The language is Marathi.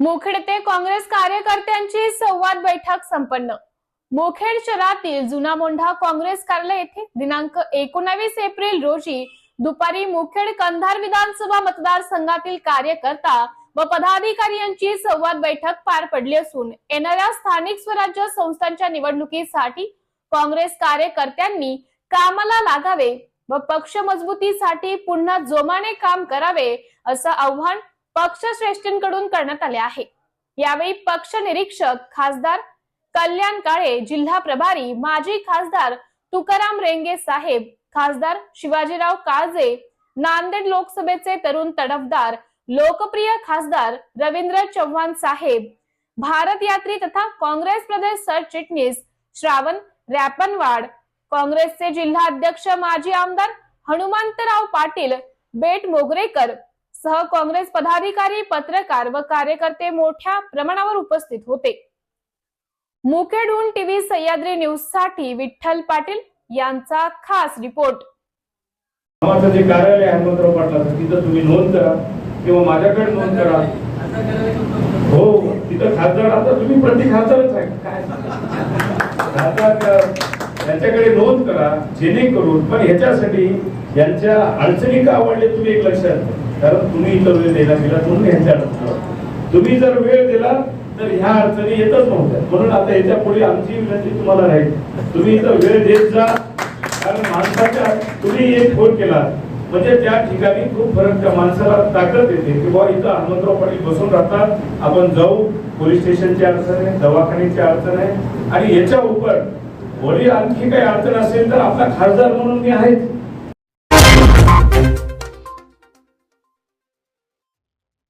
मोखेड ते काँग्रेस कार्यकर्त्यांची संवाद बैठक संपन्न. मोखेड शहरातील जुना मोंढा काँग्रेस कार्यालय येथे दिनांक एकोणावीस एप्रिल रोजी दुपारी मुखेड कंधार विधानसभा मतदारसंघातील कार्यकर्ता व पदाधिकारी यांची संवाद बैठक पार पडली असून येणाऱ्या स्थानिक स्वराज्य संस्थांच्या निवडणुकीसाठी काँग्रेस कार्यकर्त्यांनी कामाला लागावे व पक्ष मजबूतीसाठी पुन्हा जोमाने काम करावे असं आव्हान पक्षश्रेष्ठींकडून करण्यात आले आहे. यावेळी पक्ष निरीक्षक खासदार कल्याण काळे जिल्हा प्रभारी माजी खासदार तुकाराम रेंगे साहेब खासदार शिवाजीराव काळजे नांदेड लोकसभेचे तरुण तडफदार लोकप्रिय खासदार रवींद्र चव्हाण साहेब भारत यात्री तथा काँग्रेस प्रदेश सरचिटणीस श्रावण रॅपनवाड काँग्रेसचे जिल्हा अध्यक्ष माजी आमदार हनुमंतराव पाटील बेट मोगरेकर सह काँग्रेस पदाधिकारी पत्रकार व कार्यकर्ते मोठ्या प्रमाणावर उपस्थित होते. मुखेडहून टीव्ही सह्याद्री न्यूजसाठी विठ्ठल पाटील यांचा खास रिपोर्ट. नावाचं जे कार्यालय हनुमंतराव पाटलाचं तिथं तुम्ही नोंद करा किंवा माझ्याकडे नोंद करा. हो तिथं खासदार आता तुम्ही प्रति खासदारच आहे. खासदार अं, त्यांच्याकडे नोंद करा जेणेकरून पण ह्याच्यासाठी यांच्या अडचणी का आवडले तुम्ही एक लक्षात घ्या. कारण तुम्ही इथं वेळ दिला गेला म्हणून ह्यांच्या अडचण तुम्ही जर वेळ दिला तर ह्या अडचणी येतच नव्हत्या. म्हणून आता याच्यापुढे आमची विनंती तुम्हाला राहील. तुम्ही इथं वेळ देत जा. कारण माणसाच्या तुम्ही एक फोन केला. म्हणजे त्या ठिकाणी खूप फरक त्या माणसाला ताकद येते की बाबा इथं हनुमंतराव पाटील बसून राहतात. आपण जाऊ. पोलीस स्टेशनची अडचण आहे दवाखान्याची अडचण आहे. आणि याच्या उपर वडील आणखी काही अडचण असेल तर आपला खासदार म्हणून मी आहेच